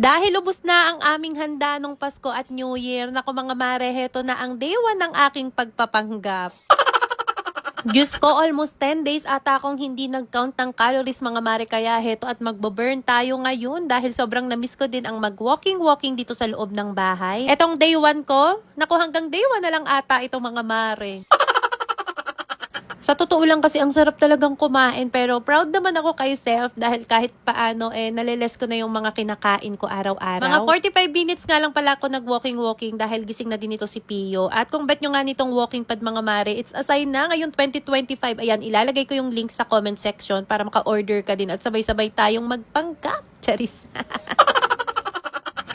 Dahil ubos na ang aming handa nung Pasko at New Year, naku mga mare, heto na ang day one ng aking pagpapanggap. Diyos ko, almost 10 days ata akong hindi nag-count ng calories mga mare kaya heto at magbo-burn tayo ngayon dahil sobrang namiss ko din ang mag-walking-walking dito sa loob ng bahay. Etong day 1 ko, naku hanggang day 1 na lang ata itong mga mare. Sa totoo lang kasi ang sarap talagang kumain pero proud naman ako kay self dahil kahit paano eh naliles ko na yung mga kinakain ko araw-araw. Mga 45 minutes nga lang pala ako nag-walking-walking dahil gising na din ito si Pio. At kung bet nyo nga nitong walking pad mga mare, it's a sign na ngayon 2025. Ayan, ilalagay ko yung link sa comment section para maka-order ka din at sabay-sabay tayong magpanggap. Charis.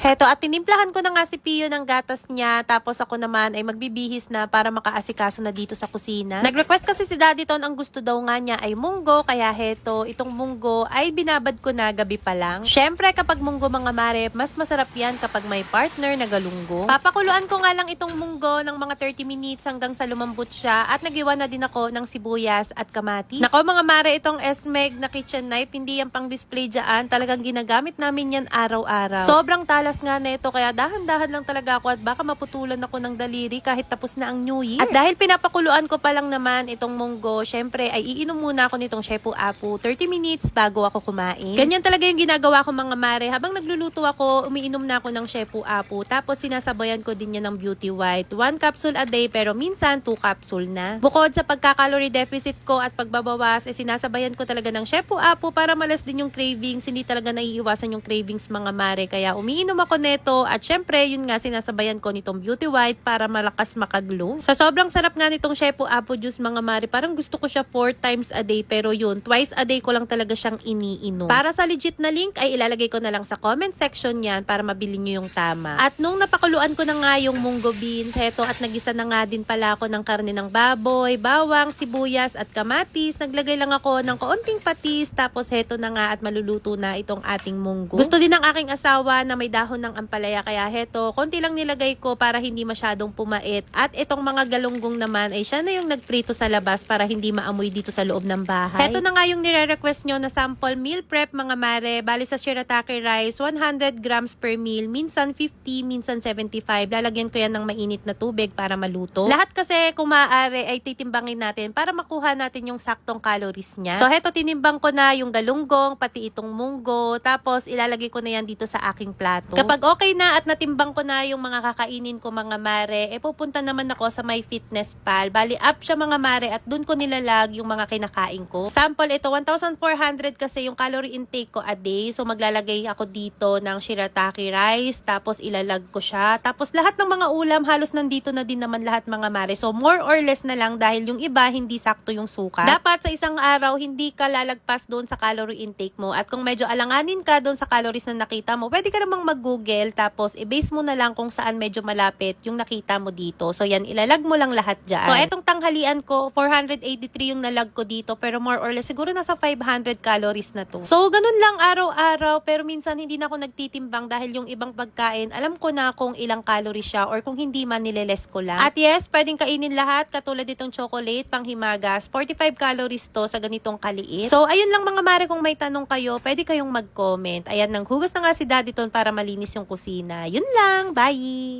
Heto, at tinimplahan ko na nga si Pio ng gatas niya, tapos ako naman ay magbibihis na para makaasikaso na dito sa kusina. Nag-request kasi si Daddy Ton, ang gusto daw nga niya ay munggo, kaya heto, itong munggo ay binabad ko na gabi pa lang. Syempre, kapag munggo mga mare, mas masarap yan kapag may partner na galunggo. Papakuluan ko nga lang itong munggo ng mga 30 minutes hanggang sa lumambot siya, at nagiwa na din ako ng sibuyas at kamatis. Nako mga mare, itong Esmeg na kitchen knife, hindi yan pang display dyan, talagang ginagamit namin yan araw-araw. Sobrang talas nga neto, kaya dahan-dahan lang talaga ako at baka maputulan ako ng daliri kahit tapos na ang New Year. At dahil pinapakuluan ko pa lang naman itong munggo, syempre ay iinom muna ako nitong Shepu Apu 30 minutes bago ako kumain. Ganyan talaga yung ginagawa ko mga mare. Habang nagluluto ako, umiinom na ako ng Shepu Apu. Tapos sinasabayan ko din yan ng Beauty White. One capsule a day pero minsan two capsule na. Bukod sa pagka-calorie deficit ko at pagbabawas, eh, sinasabayan ko talaga ng Shepu Apu para malas din yung cravings. Hindi talaga naiiwasan yung cravings mga mare. Kaya umiinom ako neto at syempre yun nga sinasabayan ko nitong Beauty White para malakas makaglow. Sa sobrang sarap nga nitong Shepu Apu juice mga mare, parang gusto ko siya 4 times a day pero yun, twice a day ko lang talaga siyang iniinom. Para sa legit na link ay ilalagay ko na lang sa comment section yan para mabili nyo yung tama. At nung napakuluan ko na nga yung munggo beans, heto at nagisa na nga din pala ako ng karne ng baboy, bawang, sibuyas at kamatis. Naglagay lang ako ng kaunting patis tapos heto na nga at maluluto na itong ating munggo. Gusto din ng aking asawa na may dahon ng ampalaya kaya heto, konti lang nilagay ko para hindi masyadong pumait. At itong mga galunggong naman ay siya na yung nagprito sa labas para hindi maamoy dito sa loob ng bahay. Heto na nga yung nire-request nyo na sample meal prep mga mare. Bali sa shirataki rice, 100 grams per meal. Minsan 50, minsan 75. Lalagyan ko yan ng mainit na tubig para maluto. Lahat kasi kung maaari ay titimbangin natin para makuha natin yung saktong calories niya. So heto tinimbang ko na yung galunggong, pati itong munggo. Tapos ilalagay ko na yan dito sa aking plato. Kapag okay na at natimbang ko na yung mga kakainin ko mga mare, eh pupunta naman ako sa my fitness pal. Bali up siya mga mare at dun ko nilalag yung mga kinakain ko. Sample ito, 1,400 kasi yung calorie intake ko a day. So maglalagay ako dito ng shirataki rice, tapos ilalag ko siya. Tapos lahat ng mga ulam, halos nandito na din naman lahat mga mare. So more or less na lang dahil yung iba hindi sakto yung sukat. Dapat sa isang araw, hindi ka lalagpas doon sa calorie intake mo. At kung medyo alanganin ka doon sa calories na nakita mo, pwede ka namang mag-google tapos i-base mo na lang kung saan medyo malapit yung nakita mo dito. So yan, ilalag mo lang lahat dyan. So etong tanghalian ko, 483 yung nalag ko dito pero more or less siguro nasa 500 calories na to. So ganun lang araw-araw pero minsan hindi na ako nagtitimbang dahil yung ibang pagkain, alam ko na kung ilang calories siya or kung hindi man nileles ko lang. At yes, pwedeng kainin lahat katulad itong chocolate, panghimagas, 45 calories to sa ganitong kaliit. So ayun lang mga mare kung may tanong kayo, pwede kayong mag-comment. Ayan, nang hugas na nga si Daddy Ton para malinis yung kusina. Yun lang, bye!